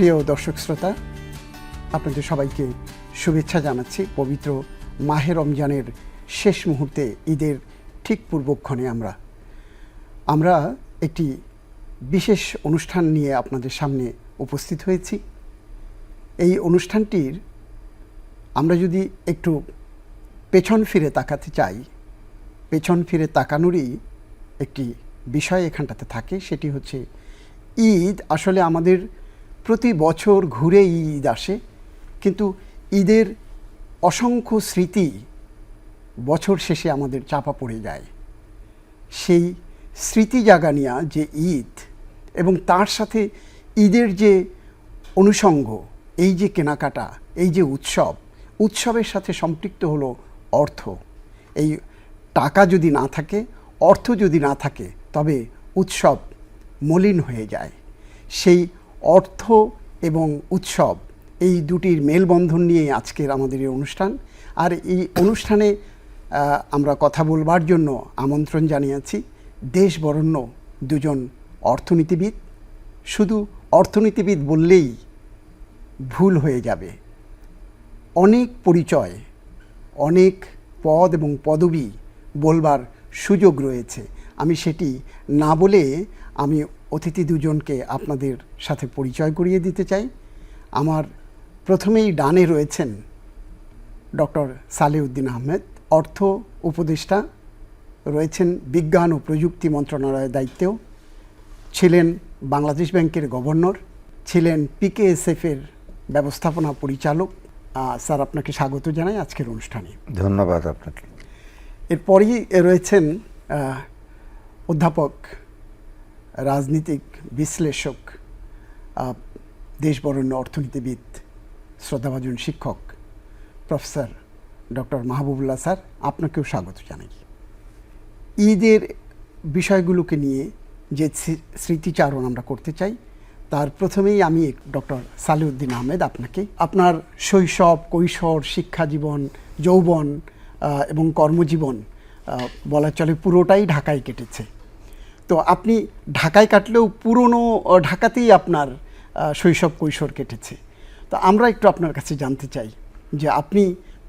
প্রিয় দর্শক শ্রোতা, আপনাদের সবাইকে শুভেচ্ছা জানাচ্ছি। পবিত্র মাহে রমজানের শেষ মুহূর্তে, ঈদের ঠিক পূর্বক্ষণে আমরা। আমরা একটি বিশেষ অনুষ্ঠান নিয়ে আপনাদের সামনে উপস্থিত হয়েছি। এই অনুষ্ঠানটির আমরা যদি একটু পেছন ফিরে তাকাতে চাই, পেছন ফিরে তাকানোরই একটি বিষয় এখানটাতে থাকে, সেটি হচ্ছে ঈদ। আসলে আমাদের প্রতি বছর ঘুরে ঈদ আসে, কিন্তু ঈদের অসংখ্য স্মৃতি বছর শেষে আমাদের চাপা পড়ে যায়। সেই স্মৃতি জাগানিয়া যে ঈদ এবং তার সাথে ঈদের যে অনুষঙ্গ, এই যে কেনাকাটা, এই যে উৎসব, উৎসবের সাথে সম্পৃক্ত হলো অর্থ। এই টাকা যদি না থাকে, অর্থ যদি না থাকে, তবে উৎসব মলিন হয়ে যায়। সেই অর্থ এবং উৎসব, এই দুটির মেলবন্ধন নিয়ে আজকের আমাদের এই অনুষ্ঠান। আর এই অনুষ্ঠানে আমরা কথা বলবার জন্য আমন্ত্রণ জানিয়েছি দেশ বরণ্য দুজন অর্থনীতিবিদ। শুধু অর্থনীতিবিদ বললেই ভুল হয়ে যাবে। অনেক পরিচয়, অনেক পদ এবং পদবি বলবার সুযোগ রয়েছে। আমি সেটি না বলে আমি অতিথি দুজনকে আপনাদের সাথে পরিচয় করিয়ে দিতে চাই। আমার প্রথমেই ডানে রয়েছেন ডক্টর সালেউদ্দিন আহমেদ অর্থ উপদেষ্টা রয়েছেন বিজ্ঞান ও প্রযুক্তি মন্ত্রণালয়ের দায়িত্বেও। ছিলেন বাংলাদেশ ব্যাংকের গভর্নর ছিলেন পিকেএসএফের ব্যবস্থাপনা পরিচালক। স্যার আপনাকে স্বাগত জানাই আজকের অনুষ্ঠানে। ধন্যবাদ আপনাকে। এরপরই রয়েছেন অধ্যাপক রাজনীতিক বিশ্লেষক দেশবরণ্য অর্থনীতিবিদ, শ্রদ্ধাভাজন শিক্ষক, প্রফেসর ডক্টর মাহবুবুল্লাহ স্যার, আপনাকেও স্বাগত জানাই। ঈদের বিষয়গুলোকে নিয়ে যে স্মৃ- স্মৃতিচারণ আমরা করতে চাই, তার প্রথমেই আমি ডক্টর সালিউদ্দিন আহমেদ আপনাকে, আপনার শৈশব, কৈশোর শিক্ষা জীবন যৌবন এবং কর্মজীবন বলা চলে পুরোটাই ঢাকায় কেটেছে। তো আপনি ঢাকায় কাটলেও পুরনো ঢাকাতেই আপনার শৈশব কৈশোর কেটেছে। তো আমরা একটু আপনার কাছে জানতে চাই যে আপনি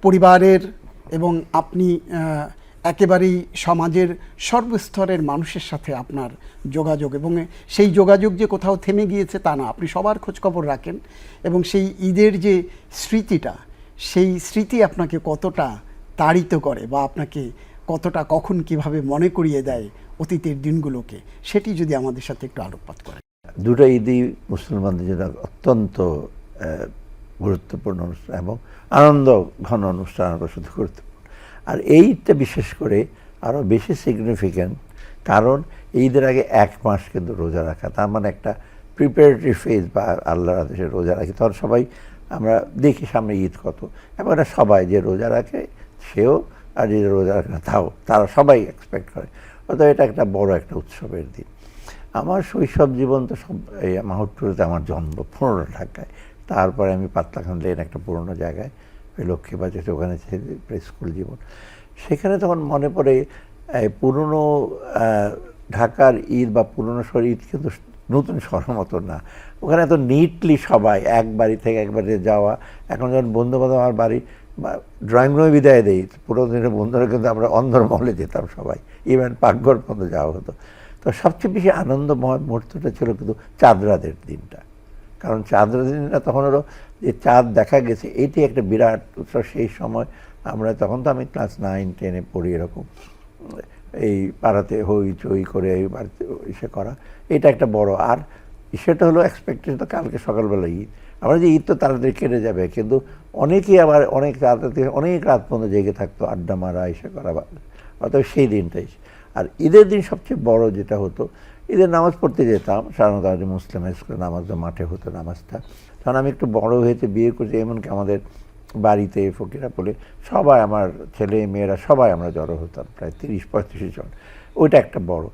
পরিবারের এবং আপনি একেবারেই সমাজের সর্বস্তরের মানুষের সাথে আপনার যোগাযোগ এবং সেই যোগাযোগ যে কোথাও থেমে গিয়েছে তা না, আপনি সবার খোঁজখবর রাখেন এবং সেই ঈদের যে স্মৃতিটা, সেই স্মৃতি আপনাকে কতটা তাড়িত করে বা আপনাকে কতটা কখন কীভাবে মনে করিয়ে দেয় অতীতের দিনগুলোকে, সেটি যদি আমাদের সাথে একটু আলোকপাত করে দুটো ঈদই মুসলমানদের জন্য অত্যন্ত গুরুত্বপূর্ণ অনুষ্ঠান এবং আনন্দ ঘন অনুষ্ঠান শুধু গুরুত্বপূর্ণ। আর এই ঈদটা বিশেষ করে আরও বেশি সিগনিফিক্যান্ট কারণ ঈদের আগে এক মাস কিন্তু রোজা রাখা, তার মানে একটা প্রিপারেটরি ফেজ বা আল্লাহর আদেশে রোজা রাখি। তখন সবাই আমরা দেখি সামনে ঈদ কত। এবং এটা সবাই যে রোজা রাখে সেও আর যে রোজা রাখে তাও, তারা সবাই এক্সপেক্ট করে। অর্থাৎ এটা একটা বড় একটা উৎসবের দিন। আমার শৈশব জীবন তো সব, এই মাহুরটুরিতে আমার জন্ম পুরোনো ঢাকায়। তারপরে আমি পাতলাখান লেন একটা পুরনো জায়গায়, ওই লক্ষ্মীবাজারে ওখানে স্কুল জীবন। সেখানে তখন মনে পড়ে পুরনো ঢাকার ঈদ বা পুরনো শহর ঈদ কিন্তু নতুন শহরের মতো না। ওখানে এত নিটলি সবাই, এক বাড়ি থেকে এক বাড়িতে যাওয়া। এখন যখন বন্ধু বান্ধব আমার বাড়ি ড্রয়িং রুমে বিদায় দেই, পুরো দিনের বন্ধুরা কিন্তু আমরা অন্ধর মহলে যেতাম সবাই। ইভেন পাকঘর পর্যন্ত যাওয়া হতো। তো সবচেয়ে বেশি আনন্দময় মুহূর্তটা ছিল কিন্তু চাঁদরাদের দিনটা। কারণ চাঁদরা দিনটা তখন হলো যে চাঁদ দেখা গেছে, এটি একটা বিরাট উৎসব। সেই সময় আমরা তখন তো আমি ক্লাস নাইন টেনে পড়ি এরকম। এই পাড়াতে হই চই করে এই বাড়িতে ইসে করা। এটা একটা বড়। আর সেটা হলো এক্সপেক্টেশন তো কালকে সকালবেলা ঈদ। আমরা যে ঈদ তো তাড়াতাড়ি কেটে যাবে, কিন্তু অনেকেই আবার অনেক তাড়াতাড়ি অনেক রাত পর্যন্ত জেগে থাকতো, আড্ডা মারা ইসে করা অর্থাৎ সেই দিনটাই। আর ঈদের দিন সবচেয়ে বড় যেটা হতো, ঈদের নামাজ পড়তে যেতাম, সাধারণত আমাদের মুসলিম স্কুলে নামাজ, মাঠে হতো নামাজটা। তখন আমি একটু বড় হয়েছে, বিয়ে করছি, এমনকি আমাদের বাড়িতে ফকিরা বলে সবাই আমার ছেলে, মেয়েরা, সবাই আমরা জড়ো হতাম, প্রায় তিরিশ, পঁয়ত্রিশ জন। ওইটা একটা বড়।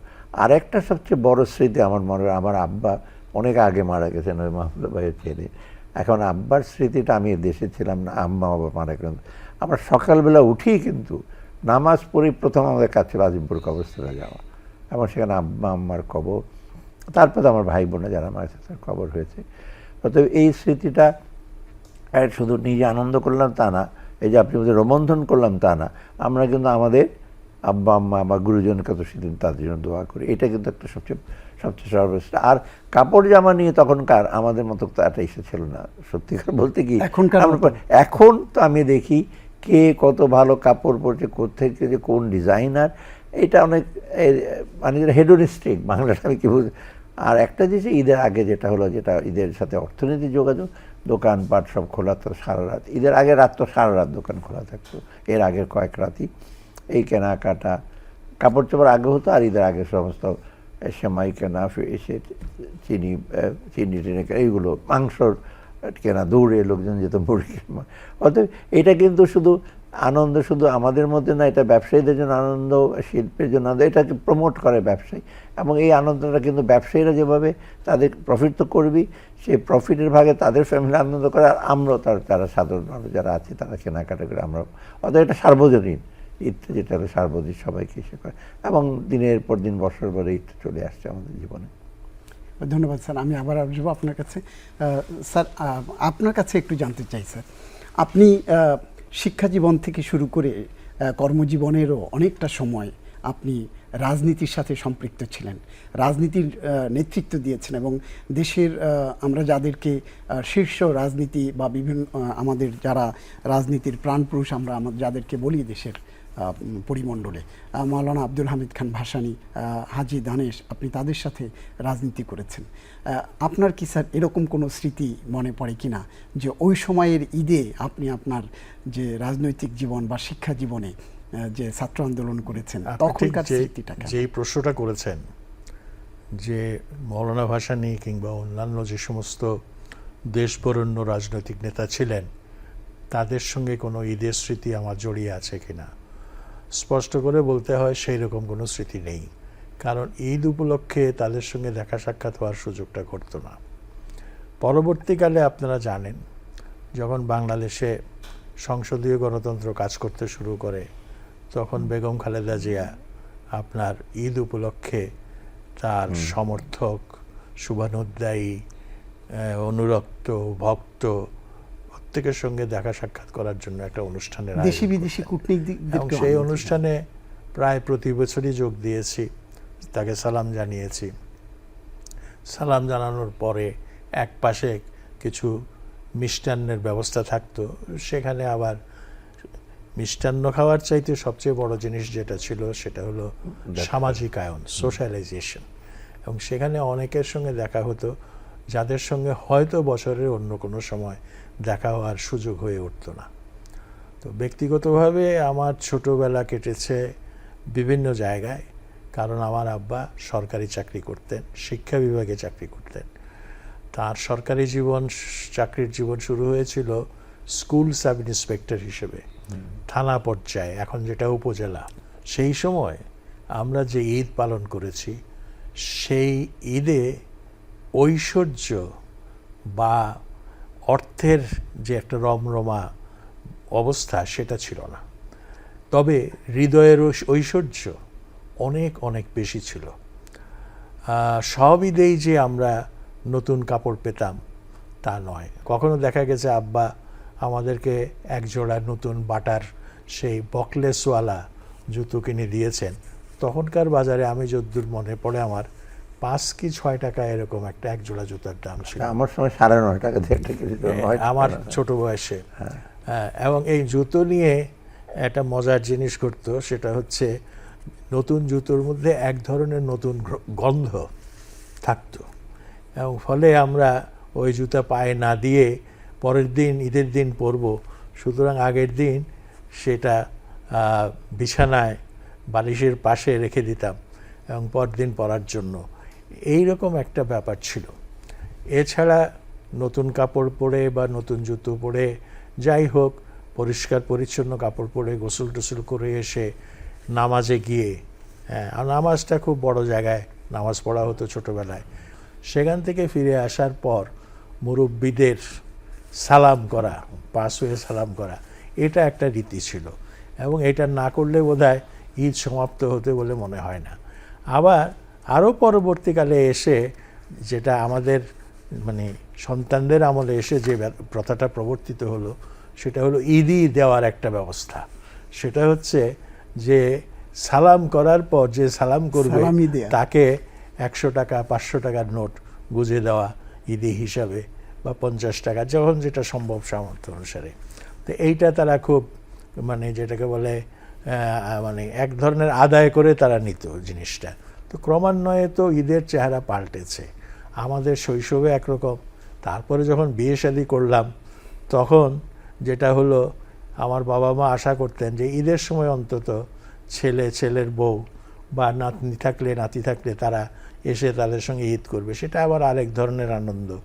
আর একটা সবচেয়ে বড় স্মৃতি আমার মনে হয় আমার আব্বা অনেক আগে মারা গেছেন, ওই মাহমুদা ভাইয়ের ছেলে এখন আব্বার স্মৃতিটা আমি দেশে ছিলাম না, আম্মা বাবা মারা গেলেন। আমরা সকালবেলা উঠেই কিন্তু নামাজ পড়েই প্রথম আমাদের কাছে ছিল আজিমপুর কবরস্থানে যাওয়া। এবং সেখানে আব্বা আম্মার কবর। তারপর তো আমার ভাই বোনে যারা মারা গেছে, তার কবর হয়েছে। অতএব এই স্মৃতিটা শুধু নিজে আনন্দ করলাম তা না, এই যে আপনি বলছেন রোমন্থন করলাম তা না, আমরা কিন্তু আমাদের আব্বা, আম্মা বা গুরুজনকে তো সেদিন তাদের জন্য দোয়া করি। এটা কিন্তু একটা সবচেয়ে সবচেয়ে সর্বশ্রেষ্ঠ। আর কাপড় জামা নিয়ে তখনকার আমাদের মতো তো একটা ইসে ছিল না সত্যিকার বলতে কি? এখনকার এখন তো আমি দেখি কে কত ভালো কাপড় পরছে কোথেকে যে কোন ডিজাইনার এটা অনেক মানে যেটা হেডোনিস্টিক বাংলাটা আমি কি বুঝ আর একটা জিনিস ঈদের আগে যেটা হলো যেটা ঈদের সাথে অর্থনীতি যোগাযোগ দোকানপাট সব খোলা তো সারা রাত ঈদের আগে রাত তো সারা রাত দোকান খোলা থাকতো এর আগের কয়েক রাতই এই কেনাকাটা কাপড় চোপড় আগে হতো আর ঈদের আগে সমস্ত সেমাই কেনা ফে- এসে চিনি চিনি টিনি কেনা, এইগুলো মাংসর কেনা দৌড়ে লোকজন যেত কেনা। অতএব এটা কিন্তু শুধু আনন্দ শুধু আমাদের মধ্যে না এটা ব্যবসায়ীদের জন্য আনন্দ শিল্পের জন্য আনন্দ এটাকে প্রমোট করে ব্যবসায়ী। এবং এই আনন্দটা কিন্তু ব্যবসায়ীরা যেভাবে তাদের প্রফিট তো করবি সেই প্রফিটের ভাগে তাদের ফ্যামিলি আনন্দ করে আর আমরাও তার যারা সাধারণ মানুষ যারা আছে তারা কেনাকাটা করে আমরা অতএব এটা সার্বজনীন। ঈদটা যেটা হলো সার্বজনীন সবাইকে এসে করে। এবং দিনের পর দিন, বছর পরে ঈদ চলে আসছে আমাদের জীবনে। ধন্যবাদ স্যার, আমি আবার আসব আপনার কাছে। স্যার আপনার কাছে একটু জানতে চাই স্যার। আপনি শিক্ষা জীবন থেকে শুরু করে কর্মজীবনেরও অনেকটা সময় আপনি রাজনীতির সাথে সম্পৃক্ত ছিলেন। রাজনীতির নেতৃত্ব দিয়েছেন এবং দেশের আমরা যাদেরকে শীর্ষ রাজনীতি বা বিভিন্ন আমাদের যারা রাজনীতির প্রাণপুরুষ, আমরা আমাদের যাদেরকে বলি দেশের পরিমণ্ডলে আহ, মাওলানা আব্দুল হামিদ খান ভাসানী হাজি দানেশ আপনি তাদের সাথে রাজনীতি করেছেন। আপনার কি স্যার এরকম কোনো স্মৃতি মনে পড়ে কিনা যে ওই সময়ের ঈদে আপনি আপনার যে রাজনৈতিক জীবন বা শিক্ষা জীবনে যে ছাত্র আন্দোলন করেছেন তখনকার যে স্মৃতিটা? যেই প্রশ্নটা করেছেন যে মৌলানা ভাসানী কিংবা অন্যান্য যে সমস্ত দেশবরণ্য রাজনৈতিক নেতা ছিলেন তাদের সঙ্গে কোনো ঈদের স্মৃতি আমার জড়িয়ে আছে কিনা? স্পষ্ট করে বলতে হয় সেই রকম কোনো স্মৃতি নেই। কারণ ঈদ উপলক্ষে তাদের সঙ্গে দেখা সাক্ষাৎ হওয়ার সুযোগটা ঘটতো না। পরবর্তীকালে আপনারা জানেন যখন বাংলাদেশে সংসদীয় গণতন্ত্র কাজ করতে শুরু করে তখন বেগম খালেদা জিয়া আপনার ঈদ উপলক্ষে তার সমর্থক শুভানুদ্দায়ী অনুরক্ত ভক্ত প্রত্যেকের সঙ্গে দেখা সাক্ষাৎ করার জন্য একটা অনুষ্ঠানের দেশি বিদেশি এবং সেই অনুষ্ঠানে প্রায় প্রতি বছরই যোগ দিয়েছি তাকে সালাম জানিয়েছি। সালাম জানানোর পরে এক পাশে কিছু মিষ্টান্নের ব্যবস্থা থাকতো সেখানে আবার মিষ্টান্ন খাওয়ার চাইতে সবচেয়ে বড় জিনিস যেটা ছিল সেটা হলো সামাজিকায়ন সোশ্যালাইজেশন এবং সেখানে অনেকের সঙ্গে দেখা হতো যাদের সঙ্গে হয়তো বছরের অন্য কোনো সময় দেখা হওয়ার সুযোগ হয়ে উঠতো না। তো ব্যক্তিগতভাবে আমার ছোটবেলা কেটেছে বিভিন্ন জায়গায় কারণ আমার আব্বা সরকারি চাকরি করতেন শিক্ষা বিভাগে চাকরি করতেন। তার সরকারি জীবন চাকরির জীবন শুরু হয়েছিল স্কুল সাব ইন্সপেক্টর হিসেবে থানা পর্যায়ে এখন যেটা উপজেলা। সেই সময় আমরা যে ঈদ পালন করেছি সেই ঈদে ঐশ্বর্য বা অর্থের যে একটা রমরমা অবস্থা সেটা ছিল না। তবে হৃদয়ের ঐশ- ঐশ্বর্য অনেক অনেক বেশি ছিল। আহ, সব ঈদেই যে আমরা নতুন কাপড় পেতাম তা নয়। কখনো দেখা গেছে আব্বা আমাদেরকে এক জোড়া নতুন বাটার সেই বকলেসওয়ালা জুতো কিনে দিয়েছেন। তখনকার বাজারে আমি যদ্দূর মনে পড়ে আমার পাঁচ কি ছয় টাকা এরকম একটা এক জোড়া জুতার দাম ছিল। আমার সময় সাড়ে নয় টাকা দিত, নয় আমার। ছোট বয়সে। হ্যাঁ, এবং এই জুতো নিয়ে একটা মজার জিনিস করতো সেটা হচ্ছে নতুন জুতোর মধ্যে এক ধরনের নতুন গন্ধ থাকতো। এবং ফলে আমরা ওই জুতা পায়ে না দিয়ে পরের দিন ঈদের দিন পরবো। সুতরাং আগের দিন সেটা বিছানায় বালিশের পাশে রেখে দিতাম এবং পরদিন পরার জন্য। এই রকম একটা ব্যাপার ছিল। এছাড়া নতুন কাপড় পরে বা নতুন জুতো পরে যাই হোক, পরিষ্কার পরিচ্ছন্ন কাপড় পরে গোসল টোসল করে এসে নামাজে গিয়ে হ্যাঁ আর নামাজটা খুব বড় জায়গায় নামাজ পড়া হতো ছোটোবেলায়। সেখান থেকে ফিরে আসার পর মুরব্বীদের সালাম করা, পাশ হয়ে সালাম করা, এটা একটা রীতি ছিল এবং এটা না করলে বোধহয় ঈদ সমাপ্ত হতে বলে মনে হয় না। আবার আরও পরবর্তীকালে এসে যেটা আমাদের মানে সন্তানদের আমলে এসে যে প্রথাটা প্রবর্তিত হলো সেটা হলো ঈদই দেওয়ার একটা ব্যবস্থা। সেটা হচ্ছে যে সালাম করার পর যে সালাম করবে তাকে একশো টাকা পাঁচশো টাকার নোট গুজে দেওয়া ঈদি হিসাবে বা পঞ্চাশ টাকা যখন যেটা সম্ভব সামর্থ্য অনুসারে। তো এইটা তারা খুব মানে যেটাকে বলে মানে এক ধরনের আদায় করে তারা নিত জিনিসটা। তো ক্রমান্বয়ে তো ঈদের চেহারা পাল্টেছে। আমাদের শৈশবে একরকম। তারপরে যখন বিয়ে শাদি করলাম, তখন যেটা হলো, আমার বাবা মা আশা করতেন যে ঈদের সময় অন্তত ছেলে, ছেলের বউ বা নাতনি থাকলে, নাতি থাকলে তারা এসে তাদের সঙ্গে ঈদ করবে। সেটা আবার আরেক ধরনের আনন্দ।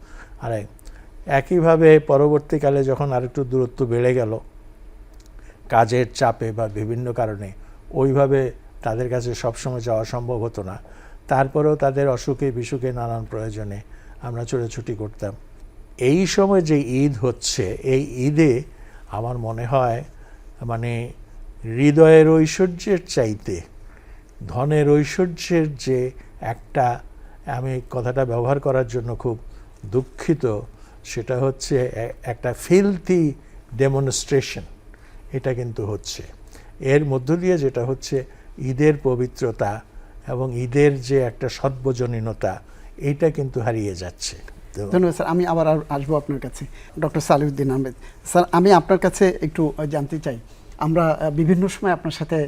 আরেক একইভাবে পরবর্তীকালে যখন আরেকটু দূরত্ব বেড়ে গেল, কাজের চাপে বা বিভিন্ন কারণে, ওইভাবে তাদের কাছে সবসময় যাওয়া সম্ভব হতো না। তারপরেও তাদের অসুখে বিসুখে নানান প্রয়োজনে আমরা ছোটাছুটি করতাম। এই সময় যে ঈদ হচ্ছে, এই ঈদে আমার মনে হয় মানে হৃদয়ের ঐশ্বর্যের চাইতে, ধনের ঐশ্বর্যের যে একটা, আমি কথাটা ব্যবহার করার জন্য খুব দুঃখিত, সেটা হচ্ছে একটা ফিলথি ডেমনস্ট্রেশন এটা কিন্তু হচ্ছে। এর মধ্য দিয়ে যেটা হচ্ছে ঈদের পবিত্রতা এবং ঈদের যে একটা সদ্বজনীনতা এইটা কিন্তু হারিয়ে যাচ্ছে। ধন্যবাদ স্যার, আমি আবার আসব আপনার কাছে, ডক্টর সালিউদ্দিন আহমেদ। স্যার, আমি আপনার কাছে একটু জানতে চাই আমরা বিভিন্ন সময় আপনার সাথে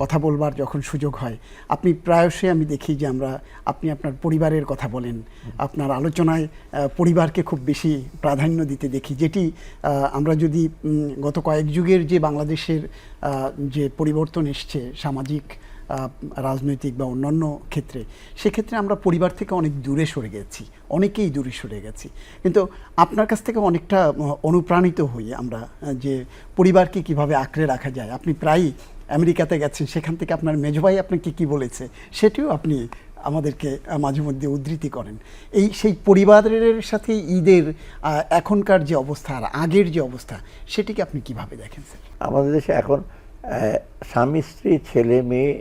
কথা বলবার যখন সুযোগ হয়, আপনি প্রায়শই আমি দেখি যে আমরা, আপনি আপনার পরিবারের কথা বলেন। আপনার আলোচনায় পরিবারকে খুব বেশি প্রাধান্য দিতে দেখি, যেটি আমরা যদি গত কয়েক যুগের যে বাংলাদেশের যে পরিবর্তন এসছে, সামাজিক রাজনৈতিক বা অন্যান্য ক্ষেত্রে, সেক্ষেত্রে আমরা পরিবার থেকে অনেক দূরে সরে গেছি, অনেকেই দূরে সরে গেছি। কিন্তু আপনার কাছ থেকে অনেকটা অনুপ্রাণিত হই আমরা যে পরিবারকে কীভাবে আঁকড়ে রাখা যায়। আপনি প্রায়ই আমেরিকাতে গেছেন, সেখান থেকে আপনার মেজভাই আপনাকে কি বলেছে, সেটিও আপনি আমাদেরকে মাঝে মধ্যে উদ্ধৃতি করেন। এই সেই পরিবারের সাথে ঈদের এখনকার যে অবস্থা আর আগের যে অবস্থা, সেটিকে আপনি কীভাবে দেখেন, স্যার? আমাদের দেশে এখন স্বামী, স্ত্রী, ছেলে, মেয়ে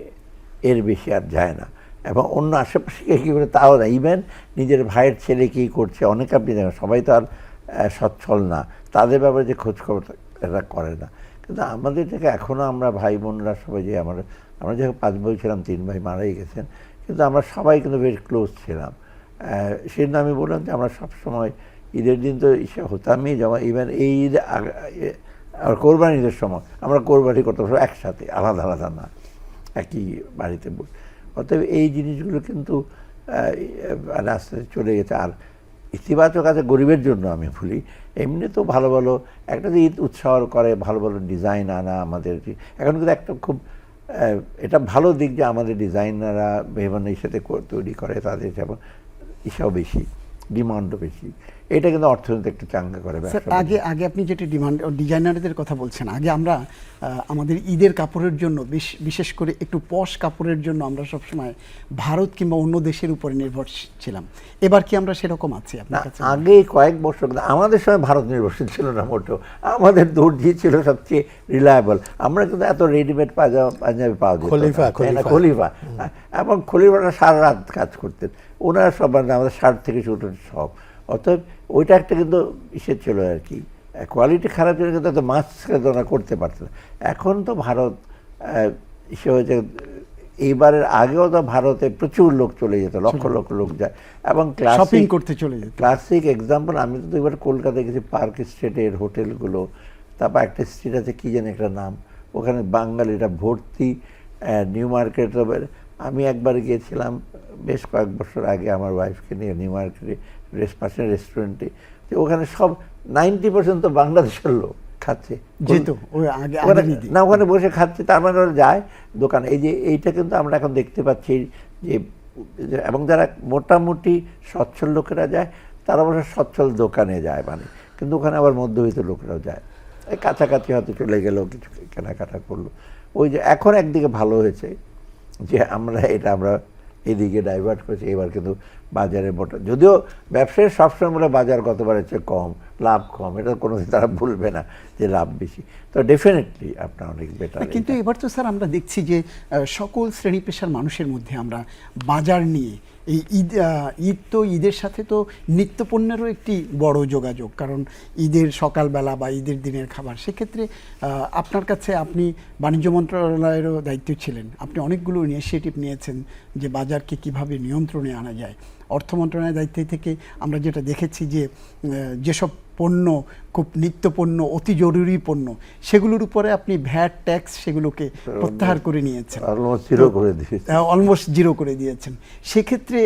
এর বেশি আর যায় না। এবং অন্য আশেপাশে কে করে তাও না ইভেন নিজের ভাইয়ের ছেলে কী করছে? অনেক আপনি দেখেন, সবাই তো আর সচ্ছল না। তাদের ব্যাপারে যে খোঁজ খবর এরা করে না। কিন্তু আমাদের থেকে এখনও আমরা ভাই বোনরা সবাই যে আমরা আমরা যখন পাঁচ বই ছিলাম, তিন ভাই মারাই গেছেন, কিন্তু আমরা সবাই কিন্তু বেশ ক্লোজ ছিলাম। সেজন্য আমি বললাম যে আমরা সবসময় ঈদের দিন তো ইসে হতামই, যেমন ইভেন এই ঈদ আর কোরবানি ঈদের সময় আমরা কোরবানি করতাম সব একসাথে, আলাদা আলাদা না। একই বাড়িতে অতএব এই জিনিসগুলো কিন্তু আহ, রাস্তায় চলে গেছে আর ইতিবাচক আছে গরিবের জন্য আমি ভুলি। এমনি তো ভালো ভালো একটা যে ঈদ উৎসাহ করে ভালো ভালো ডিজাইন আনা আমাদের। এখন কিন্তু একটা খুব এটা ভালো দিক যে আমাদের ডিজাইনাররা মেহমানের সাথে তৈরি করে তাদের যেমন ইসাও বেশি ডিমান্ডও বেশি। এটা কিন্তু অর্থনীতি একটু চাঙ্গা করে আগে আগে আপনি যেটি ডিমান্ড ডিজাইনারদের কথা বলছেন আগে আমরা আমাদের ঈদের কাপড়ের জন্য বিশেষ করে একটু পশ কাপড়ের জন্য আমরা সবসময় ভারত কিংবা অন্য দেশের উপরে নির্ভরশীল ছিলাম। এবার কি আমরা সেরকম আছি আপনার কাছে? আগে কয়েক বছর আমাদের সময় ভারত নির্ভরশীল ছিল না মোটেও। আমাদের দর্জি ছিল সবচেয়ে রিলায়েবল আমরা কিন্তু এত রেডিমেড পাজামা পাঞ্জাবি পাওয়া যেত খলিফা, খলিফা। খলিফা। হ্যাঁ, এবং খলিফাটা সারা রাত কাজ করতেন। ওনারা সব মানে আমাদের শার্ট থেকে শুরু সব। অতএব ওইটা একটা কিন্তু ইসে ছিল আর কি। কোয়ালিটি খারাপ ছিল কিন্তু এত মাছ ওরা করতে পারতো না। এখন তো ভারত ইসে হয়েছে এইবারের আগেও তো ভারতে প্রচুর লোক চলে যেত লক্ষ লক্ষ লোক যায়। এবং শপিং ক্লাসিক করতে চলে যেত। ক্লাসিক এক্সাম্পল আমি তো এবার কলকাতায় গেছি পার্ক স্ট্রিটের হোটেলগুলো তারপর একটা স্ট্রিট আছে কী জানি একটা নাম ওখানে বাঙালিরা ভর্তি নিউ মার্কেট আমি একবার গিয়েছিলাম বেশ কয়েক বছর আগে আমার ওয়াইফকে নিয়ে নিউ মার্কেটে রেস্ট পাশের রেস্টুরেন্টে তো ওখানে সব নাইনটি পার্সেন্ট তো বাংলাদেশের লোক খাচ্ছে। না ওখানে বসে খাচ্ছে তার মানে ওরা যায় দোকানে। এই যে এইটা কিন্তু আমরা এখন দেখতে পাচ্ছি যে যে- এবং যারা মোটামুটি সচ্ছল লোকেরা যায় তারা অবশ্য সচ্ছল দোকানে যায় মানে। কিন্তু ওখানে আবার মধ্যবিত্ত লোকেরাও যায়। এই কাছাকাছি হয়তো চলে গেলেও কিছু কেনাকাটা করল। ওই যে এখন একদিকে ভালো হয়েছে। যে আমরা এটা আমরা এদিকে ডাইভার্ট করছি এবার কিন্তু বাজারে মোটা যদিও ব্যবসায়ী সবসময় বলে বাজার গতবারের চেয়ে কম লাভ কম এটা কোনোদিন তারা ভুলবে না যে লাভ বেশি। তো ডেফিনেটলি আপনার অনেক বেটার কিন্তু এবার তো স্যার আমরা দেখছি যে সকল শ্রেণি পেশার মানুষের মধ্যে আমরা বাজার নিয়ে এই ঈদ ঈদ তো ঈদের সাথে তো নিত্য পণ্যেরও একটি বড় যোগাযোগ, কারণ ঈদের সকালবেলা বা ঈদের দিনের খাবার। সেক্ষেত্রে আপনার কাছে আপনি বাণিজ্য মন্ত্রণালয়েরও দায়িত্ব ছিলেন। আপনি অনেকগুলো ইনিশিয়েটিভ নিয়েছেন যে বাজারকে কীভাবে নিয়ন্ত্রণে আনা যায়। অর্থ মন্ত্রণালয়ের দায়িত্ব থেকে আমরা যেটা দেখেছি যে যেসব পণ্য খুব নিত্যপণ্য অতি জরুরি পণ্য সেগুলোর উপরে আপনি ভ্যাট ট্যাক্স সেগুলোকে প্রত্যাহার করে নিয়েছেন। অলমোস্ট জিরো করে দিয়েছে অলমোস্ট জিরো করে দিয়েছেন। সেক্ষেত্রে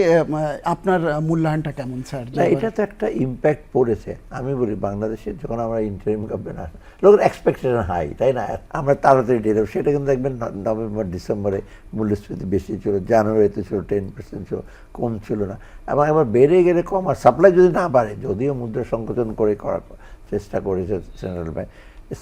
আপনার মূল্যায়নটা কেমন স্যার? এটা তো একটা ইম্প্যাক্ট পড়েছে। আমি বলি বাংলাদেশে যখন আমরা ইন্টারিম গভর্নমেন্ট লোকের এক্সপেকটেশন হাই তাই না? আমরা তাড়াতাড়ি ডেট সেটা কিন্তু দেখবেন নভেম্বর ডিসেম্বরে মূল্যস্ফীতি বেশি ছিল জানুয়ারিতে ছিল টেন পার্সেন্ট ছিল কম ছিল না। এবং এবার বেড়ে গেলে কম আর সাপ্লাই যদি না বাড়ে যদিও মুদ্রা সংকোচন করে করার চেষ্টা করেছে সেন্ট্রাল ব্যাংক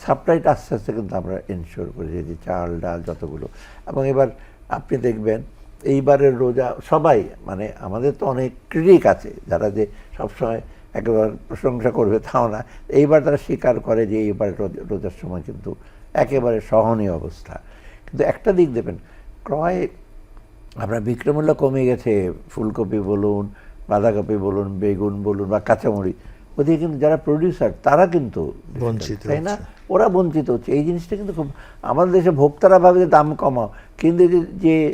সাপ্লাইটা আস্তে আস্তে কিন্তু আমরা এনশিওর করেছি যে চাল, ডাল যতগুলো। এবং এবার আপনি দেখবেন, এইবারের রোজা সবাই মানে আমাদের তো অনেক ক্রিটিক আছে, যারা যে সবসময় একেবারে প্রশংসা করবে তাও না। এইবার তারা স্বীকার করে যে এইবার রোজা- রোজার সময় কিন্তু একেবারে সহনীয় অবস্থা। কিন্তু একটা দিক দেবেন ক্রয় আপনার বিক্রমূল্য কমে গেছে। ফুলকপি বলুন, বাঁধাকপি বলুন, বেগুন বলুন বা কাঁচামরি ওদিকে কিন্তু যারা প্রডিউসার তারা কিন্তু বঞ্চিত তাই না? ওরা বঞ্চিত হচ্ছে। এই জিনিসটা কিন্তু খুব আমাদের দেশে ভোক্তারা ভাবে যে দাম কমাও। কিন্তু যে-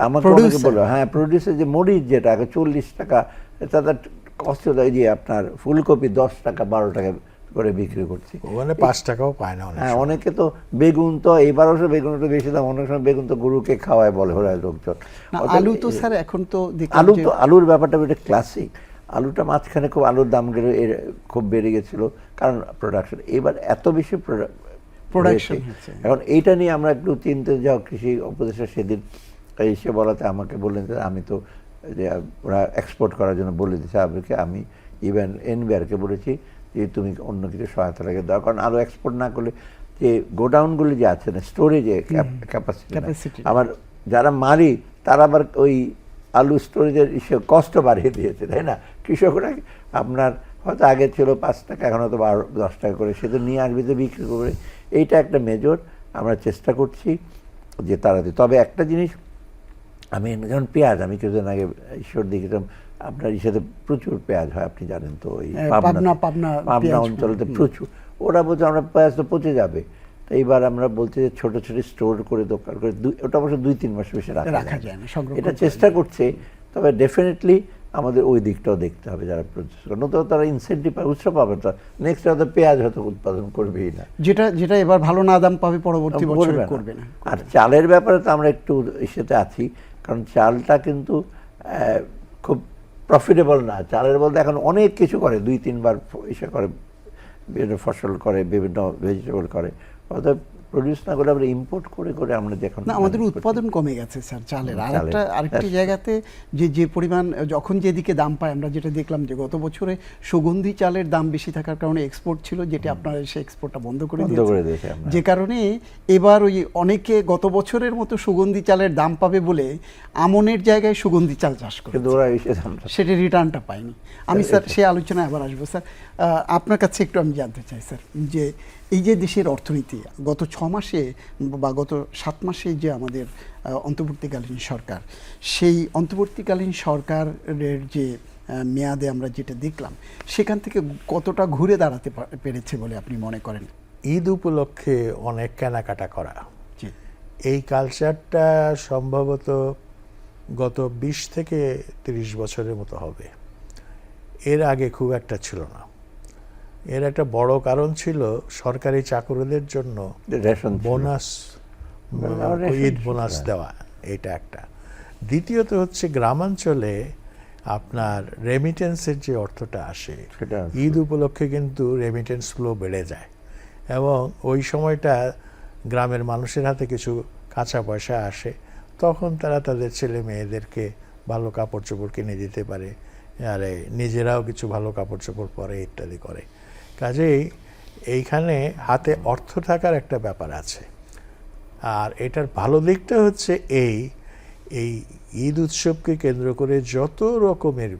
আমাকে বলো হ্যাঁ প্রডিউসার যে মরিচ যেটা আগে চল্লিশ টাকা তাদের কষ্ট দেয় যে আপনার ফুলকপি দশ টাকা বারো টাকা করে বিক্রি করছে। ওখানে পাঁচ টাকাও পায় না অনেক হ্যাঁ অনেকে তো বেগুন তো এবার অবশ্য বেগুন একটু বেশি দাম অনেক সময় বেগুন তো গরুকে খাওয়ায় বলে ওরা লোকজন। আলু তো স্যার এখন তো আলু তো আলুর ব্যাপারটা এটা ক্লাসিক আলুটা মাঝখানে খুব আলুর দাম গেলে এর খুব বেড়ে গেছিল। কারণ প্রোডাকশন এবার এত বেশি হচ্ছে। এখন এইটা নিয়ে আমরা একটু চিন্তিত যাও কৃষি উপদেষ্টা সেদিন এসে বলাতে আমাকে বললেন যে আমি তো যে ওরা এক্সপোর্ট করার জন্য বলে দিয়েছে আপনাকে আমি ইভেন এনবিআরকে বলেছি যে তুমি অন্য কিছু সহায়তা লাগে দাও। কারণ আলু এক্সপোর্ট না করলে যে গোডাউনগুলি যে আছে না স্টোরেজে ক্যাপাসিটি আমার যারা মারি তারা আবার ওই আলু স্টোরেজের কষ্ট বাড়িয়ে দিয়েছে তাই না? কৃষকরা আপনার হয়তো আগে ছিল পাঁচ টাকা এখন হয়তো বারো দশ টাকা করে। সে তো নিয়ে আসবে তো বিক্রি করবে। এইটা একটা মেজর আমরা চেষ্টা করছি যে তারা তবে একটা জিনিস আমি যেমন পেঁয়াজ আমি কিছুদিন আগে ঈশ্বর দেখেছিলাম আপনার ইসেতে প্রচুর পেঁয়াজ হয় আপনি জানেন তো ওই হ্যাঁ, পাবনা- পাবনা পাবনা অঞ্চলেতে প্রচুর। ওরা বলছে আমরা পেঁয়াজ তো পচে যাবে। তো এইবার আমরা বলছি যে ছোট ছোট স্টোর করে দোকান করে দুই- ওটা অবশ্য দুই তিন মাস বেশি রাখা রাখা যায় না, এটা চেষ্টা করছে তবে ডেফিনেটলি আমাদের ওই দিকটাও দেখতে হবে যারা করে নতুন তারা ইনসেন্টিভ পাবে উৎস পাবে তো। নেক্সট হয়তো পেঁয়াজ হয়তো উৎপাদন করবেই না। যেটা যেটা এবার ভালো না দাম পাবে পরবর্তী বছর করবে না। আর চালের ব্যাপারে তো আমরা একটু ইসেতে আছি কারণ চালটা কিন্তু খুব প্রফিটেবল না। চালের বলতে এখন অনেক কিছু করে দুই তিনবার ইসে করে বিভিন্ন ফসল করে বিভিন্ন ভেজিটেবল করে। অর্থাৎ প্রডিউস না করে আমরা ইম্পোর্ট করে করে আমরা দেখুন না আমাদের উৎপাদন কমে গেছে স্যার চালের। আর একটা আরেকটি জায়গাতে যে যে পরিমাণ যখন যেদিকে দাম পায় আমরা যেটা দেখলাম যে গত বছরে সুগন্ধি চালের দাম বেশি থাকার কারণে এক্সপোর্ট ছিল যেটা আপনারা এসে এক্সপোর্টটা বন্ধ করে দিয়েছে যে কারণে এবার ওই অনেকে গত বছরের মতো সুগন্ধি চালের দাম পাবে বলে আমনের জায়গায় সুগন্ধি চাল চাষ করে সেটা রিটার্নটা পাইনি আমি স্যার সে আলোচনায় আবার আসব স্যার। আপনার কাছে একটু আমি জানতে চাই স্যার যে এই যে দেশের অর্থনীতি গত ছ মাসে বা গত সাত মাসে যে আমাদের অন্তর্বর্তীকালীন সরকার সেই অন্তর্বর্তীকালীন সরকারের যে মেয়াদে আমরা যেটা দেখলাম সেখান থেকে কতটা ঘুরে দাঁড়াতে পেরেছে বলে আপনি মনে করেন? ঈদ উপলক্ষে অনেক কেনাকাটা করা। এই কালচারটা সম্ভবত গত বিশ থেকে তিরিশ বছরের মতো হবে। এর আগে খুব একটা ছিল না। এর একটা বড় কারণ ছিল সরকারি চাকরিদের জন্য রেশন বোনাস ঈদ বোনাস হ্যাঁ। দেওয়া এটা একটা। দ্বিতীয়ত হচ্ছে গ্রামাঞ্চলে আপনার রেমিটেন্সের যে অর্থটা আসে ঈদ উপলক্ষে কিন্তু রেমিটেন্স ফ্লো বেড়ে যায়। এবং ওই সময়টা গ্রামের মানুষের হাতে কিছু কাঁচা পয়সা আসে তখন তারা তাদের ছেলে মেয়েদেরকে ভালো কাপড় চোপড় কিনে দিতে পারে। আরে নিজেরাও কিছু ভালো কাপড় চোপড় পরে ইত্যাদি করে। কাজেই এইখানে হাতে অর্থ থাকার একটা ব্যাপার আছে। আর এটার ভালো দিকটা হচ্ছে এই এই ঈদ উৎসবকে কেন্দ্র করে যত রকমের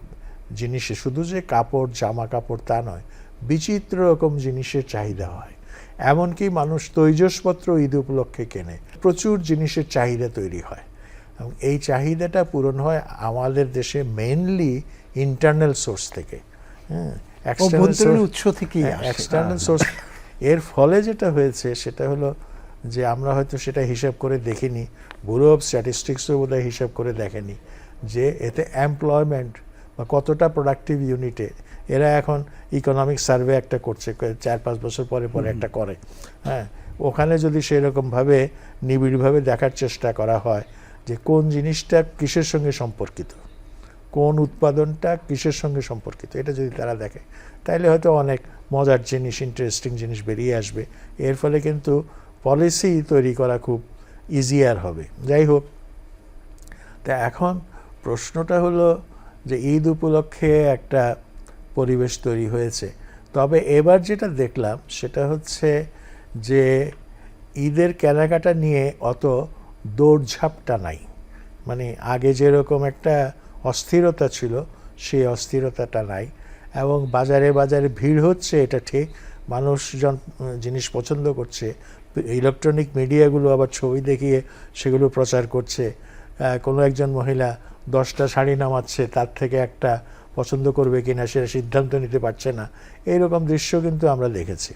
জিনিসে, শুধু যে কাপড় জামা কাপড় তা নয়, বিচিত্র রকম জিনিসের চাহিদা হয়। এমনকি মানুষ তৈজসপত্র ঈদ উপলক্ষে কেনে, প্রচুর জিনিসের চাহিদা তৈরি হয়। এবং এই চাহিদাটা পূরণ হয় আমাদের দেশে মেনলি ইন্টারনাল সোর্স থেকে। হ্যাঁ অভ্যন্তরীণ উৎস থেকেই এক্সটার্নাল সোর্স এর ফলে যেটা হয়েছে সেটা হলো যে আমরা হয়তো সেটা হিসাব করে দেখিনি। ব্যুরো অফ স্ট্যাটিস্টিক্সও বোধহয় হিসাব করে দেখেনি যে এতে এমপ্লয়মেন্ট বা কতটা প্রোডাক্টিভ ইউনিটে এরা এখন ইকোনমিক সার্ভে একটা করছে চার পাঁচ বছর পরে পরে একটা করে। হ্যাঁ ওখানে যদি সেরকমভাবে নিবিড়ভাবে দেখার চেষ্টা করা হয় যে কোন জিনিসটা কিসের সঙ্গে সম্পর্কিত? কোন উৎপাদনটা কিসের সঙ্গে সম্পর্কিত, এটা যদি তারা দেখে তাহলে হয়তো অনেক মজার জিনিস ইন্টারেস্টিং জিনিস বেরিয়ে আসবে। এর ফলে কিন্তু পলিসি তৈরি করা খুব ইজিয়ার হবে। যাই হোক, তা এখন প্রশ্নটা হলো যে ঈদ উপলক্ষে একটা পরিবেশ তৈরি হয়েছে। তবে এবার যেটা দেখলাম সেটা হচ্ছে যে ঈদের কেনাকাটা নিয়ে অত দৌড়ঝাপটা নাই। মানে আগে যেরকম একটা অস্থিরতা ছিল, সেই অস্থিরতাটা নাই এবং বাজারে বাজারে ভিড় হচ্ছে, এটা ঠিক। মানুষজন, জিনিস পছন্দ করছে, ইলেকট্রনিক মিডিয়াগুলো আবার ছবি দেখিয়ে সেগুলো প্রচার করছে। কোনো একজন মহিলা দশটা শাড়ি নামাচ্ছে, তার থেকে একটা পছন্দ করবে কি না সেটা সিদ্ধান্ত নিতে পারছে না। এইরকম দৃশ্য কিন্তু আমরা দেখেছি।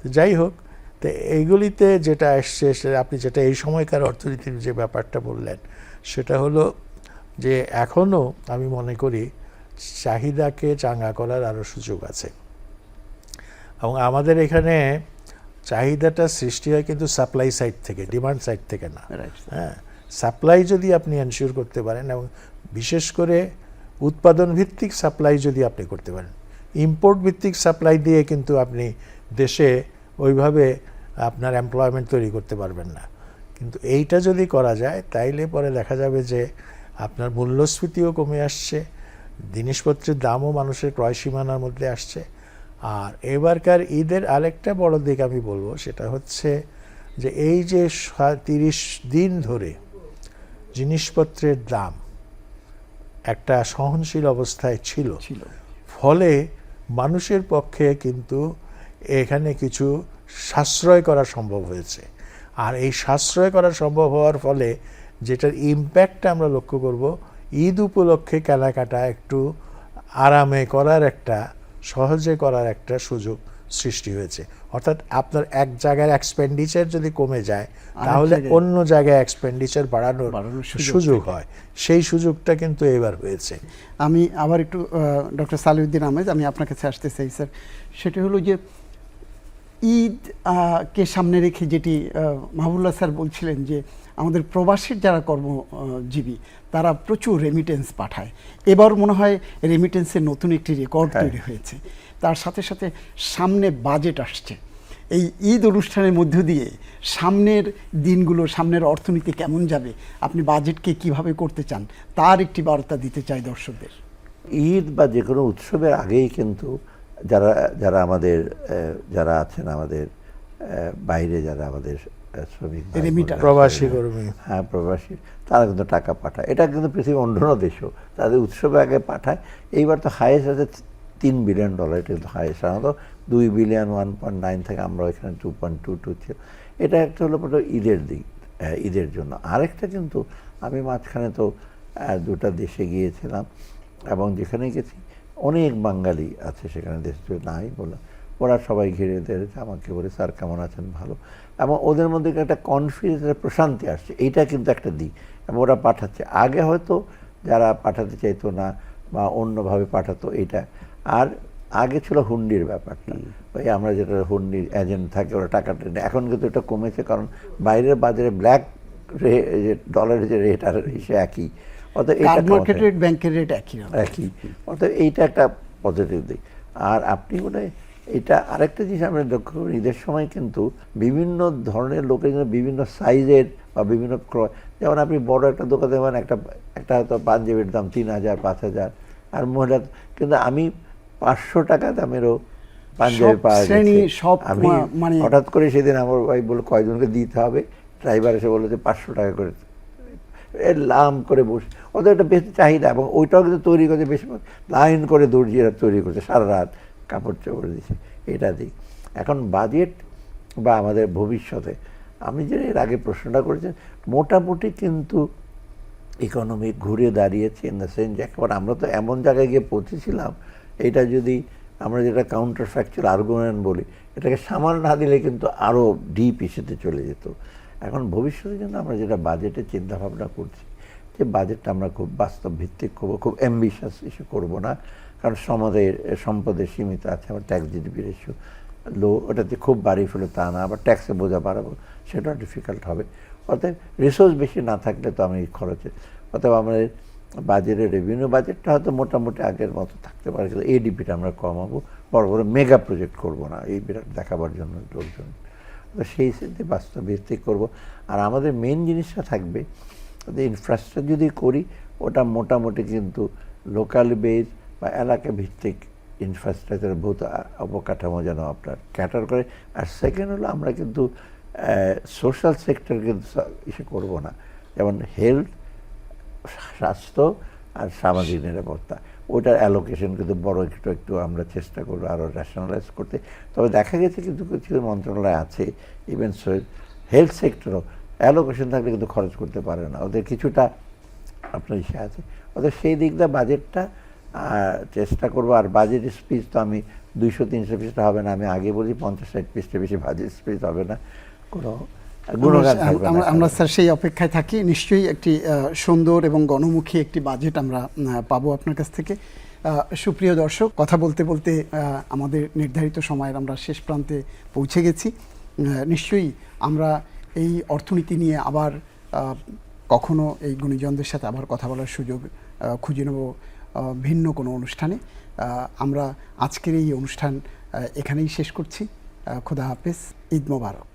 তো যাই হোক, তো এইগুলিতে যেটা আসছে আপনি যেটা এই সময়কার অর্থনীতির যে ব্যাপারটা বললেন, সেটা হলো যে এখনও আমি মনে করি চাহিদাকে চাঙ্গা করার আরও সুযোগ আছে। এবং আমাদের এখানে চাহিদাটা সৃষ্টি হয় কিন্তু সাপ্লাই সাইড থেকে ডিমান্ড সাইড থেকে না. হ্যাঁ সাপ্লাই যদি আপনি এনশিওর করতে পারেন এবং বিশেষ করে উৎপাদন ভিত্তিক সাপ্লাই যদি আপনি করতে পারেন ইম্পোর্ট ভিত্তিক সাপ্লাই দিয়ে কিন্তু আপনি দেশে ওইভাবে আপনার এমপ্লয়মেন্ট তৈরি করতে পারবেন না। কিন্তু এইটা যদি করা যায় তাইলে পরে দেখা যাবে যে আপনার মূল্যস্ফীতিও কমে আসছে জিনিসপত্রের দামও মানুষের ক্রয় সীমানার মধ্যে আসছে। আর এবারকার ঈদের আরেকটা বড় দিক আমি বলব সেটা হচ্ছে যে এই যে তিরিশ দিন ধরে জিনিসপত্রের দাম একটা সহনশীল অবস্থায় ছিল। ফলে মানুষের পক্ষে কিন্তু এখানে কিছু সাশ্রয় করা সম্ভব হয়েছে। আর এই সাশ্রয় করা সম্ভব হওয়ার ফলে যেটার ইম্প্যাক্টটা আমরা লক্ষ্য করব ঈদ উপলক্ষে কেনাকাটা একটু আরামে করার একটা সহজে করার একটা সুযোগ সৃষ্টি হয়েছে। অর্থাৎ আপনার এক জায়গার এক্সপেন্ডিচার যদি কমে যায় তাহলে অন্য জায়গায় এক্সপেন্ডিচার বাড়ানোর সুযোগ হয়। সেই সুযোগটা কিন্তু এবার হয়েছে। আমি আবার একটু ডক্টর সালিউদ্দিন আহমেদ আমি আপনার কাছে আসতে চাই স্যার। সেটা হলো যে ঈদ কে সামনে রেখে যেটি মাহবুল্লাহ স্যার বলছিলেন যে আমাদের প্রবাসীর যারা কর্মজীবী তারা প্রচুর রেমিটেন্স পাঠায়। এবার মনে হয় রেমিটেন্সের নতুন একটি রেকর্ড হ্যাঁ। তৈরি হয়েছে। তার সাথে সাথে সামনে বাজেট আসছে। এই ঈদ অনুষ্ঠানের মধ্য দিয়ে সামনের দিনগুলো সামনের অর্থনীতি কেমন যাবে আপনি বাজেটকে কীভাবে করতে চান তার একটি বার্তা দিতে চাই দর্শকদের। ঈদ বা যে কোনো উৎসবের আগেই কিন্তু যারা যারা আমাদের যারা আছেন আমাদের বাইরে যারা আমাদের শ্রমিক প্রবাসী কর্মী হ্যাঁ প্রবাসী তারা কিন্তু টাকা পাঠায়। এটা কিন্তু পৃথিবীর অন্য দেশও। তাদের উৎসবে আগে পাঠায়। এইবার তো হাইয়েস্ট আছে তিন বিলিয়ন ডলার এটা কিন্তু হাইয়েস্ট সাধারণত দুই বিলিয়ন ওয়ান পয়েন্ট নাইন থেকে আমরা এখানে টু পয়েন্ট টু টু ছিল। এটা একটা হলো ঈদের দিক ঈদের জন্য। আরেকটা কিন্তু আমি মাঝখানে তো দুটা দেশে গিয়েছিলাম এবং যেখানে গেছি অনেক বাঙালি আছে সেখানে দেশে। নাই বলে। ওরা সবাই ঘিরে ধরেছে আমাকে বলে স্যার কেমন আছেন? ভালো। এবং ওদের মধ্যে একটা কনফিডেন্স প্রশান্তি আসছে। এইটা কিন্তু একটা দিক। এবং ওরা পাঠাচ্ছে। আগে হয়তো যারা পাঠাতে চাইতো না বা অন্যভাবে পাঠাতো এটা। আর আগে ছিল হুন্ডির ব্যাপারটা। ওই আমরা যেটা হুন্ডির এজেন্ট থাকে ওরা টাকাটা নেয়। এখন কিন্তু এটা কমেছে কারণ বাইরের বাজারে ব্ল্যাক যে ডলারের যে রেট আর সে একই। অর্থাৎ এটা কার্ড মার্কেট রেট ব্যাংকের রেট একই একই। অর্থাৎ এইটা একটা পজিটিভ দিক। আর আপনি বলে এটা আরেকটা জিনিস আমরা লক্ষ্য করি ঈদের সময় কিন্তু বিভিন্ন ধরনের লোকের জন্য বিভিন্ন সাইজের বা বিভিন্ন ক্রয় যেমন আপনি বড় একটা দোকানে দেবেন একটা একটা হয়তো পাঞ্জাবির দাম তিন হাজার পাঁচ হাজার আর মহিলা কিন্তু আমি পাঁচশো টাকা দামেরও পাঞ্জাবি পাওয়া সব আমি মানে- হঠাৎ করে সেদিন আমার ওয়াইফ বলে কয়জনকে দিতে হবে? ড্রাইভার এসে বলে যে পাঁচশো টাকা করে লাম করে বসে ওদের একটা বেশি চাহিদা এবং ওইটাও কিন্তু তৈরি করতে বেশি লাইন করে দর্জিরা তৈরি করছে সারা রাত। কাপড় চোপড় দিচ্ছে এটা দিক এখন বাজেট বা আমাদের ভবিষ্যতে, আমি যে এর আগে প্রশ্নটা করেছি, মোটামুটি কিন্তু ইকোনমি ঘুরে দাঁড়িয়েছে ইন দ্য সেন্স একবার আমরা তো এমন জায়গায় গিয়ে পৌঁছেছিলাম, এটা যদি আমরা যেটা কাউন্টার ফ্যাকচার আর্গুমেন্ট বলি, এটাকে সামাল না দিলে কিন্তু আরও ডিপ ইস্যুতে চলে যেত। এখন ভবিষ্যতের জন্য আমরা যেটা বাজেটের চিন্তাভাবনা করছি, যে বাজেটটা আমরা খুব বাস্তব ভিত্তিক করব খুব অ্যাম্বিশাস ইস্যু করব না। কারণ সমাজের সম্পদের সীমিত আছে, আবার ট্যাক্স জিডিপি রেশিও লো, ওটাতে খুব বাড়িয়ে ফেলে তা না, আবার ট্যাক্সে বোঝা বাড়াবো, সেটাও ডিফিকাল্ট হবে। অর্থাৎ রিসোর্স বেশি না থাকলে তো আমি খরচে, অতএব আমাদের বাজেটের রেভিনিউ বাজেটটা হয়তো মোটামুটি আগের মতো থাকতে পারে, কিন্তু এডিপিটা আমরা কমাবো, বড় বড় মেগা প্রজেক্ট করব না, এই বিরাট দেখাবার জন্য লোকজন। তো সেই সিদ্ধে বাস্তব ভিত্তিক করব। আর আমাদের মেন জিনিসটা থাকবে ইনফ্রাস্ট্রাকচার যদি করি, ওটা মোটামুটি কিন্তু লোকাল বেজ বা এলাকা ভিত্তিক ইনফ্রাস্ট্রাকচার বহুত আ- অবকাঠামো যেন আপনার ক্যাটার করে। আর সেকেন্ড হলো আমরা কিন্তু সোশ্যাল সেক্টর কিন্তু ইসে করব না। যেমন হেলথ স্বাস্থ্য আর সামাজিক নিরাপত্তা। ওটার অ্যালোকেশন কিন্তু বড় একটু একটু আমরা চেষ্টা করব আরও রেশনালাইজ করতে। তবে দেখা গেছে কিন্তু কিছু মন্ত্রণালয় আছে ইভেন হেলথ সেক্টরও অ্যালোকেশন থাকলে কিন্তু খরচ করতে পারে না। ওদের কিছুটা আপনার ইসে আছে। ওদের সেই দিক দিয়ে বাজেটটা চেষ্টা করব আর বাজেট স্পিচ তো আমি দুইশো তিনশো পিসটা হবে না আমি আগে বলি পঞ্চাশ ষাট পিসটা বেশি বাজেট স্পিচ হবে না কোনো আমরা- স্যার সেই অপেক্ষায় থাকি নিশ্চয়ই একটি সুন্দর এবং গণমুখী একটি বাজেট আমরা পাবো আপনার কাছ থেকে। সুপ্রিয় দর্শক কথা বলতে বলতে আমাদের নির্ধারিত সময়ের আমরা শেষ প্রান্তে পৌঁছে গেছি। নিশ্চয়ই আমরা এই অর্থনীতি নিয়ে আবার কখনো এই গুণীজনদের সাথে আবার কথা বলার সুযোগ খুঁজে নেব ভিন্ন কোনো অনুষ্ঠানে। আমরা আজকের এই অনুষ্ঠান এখানেই শেষ করছি। খুদা হাফেজ। ঈদ মোবারক।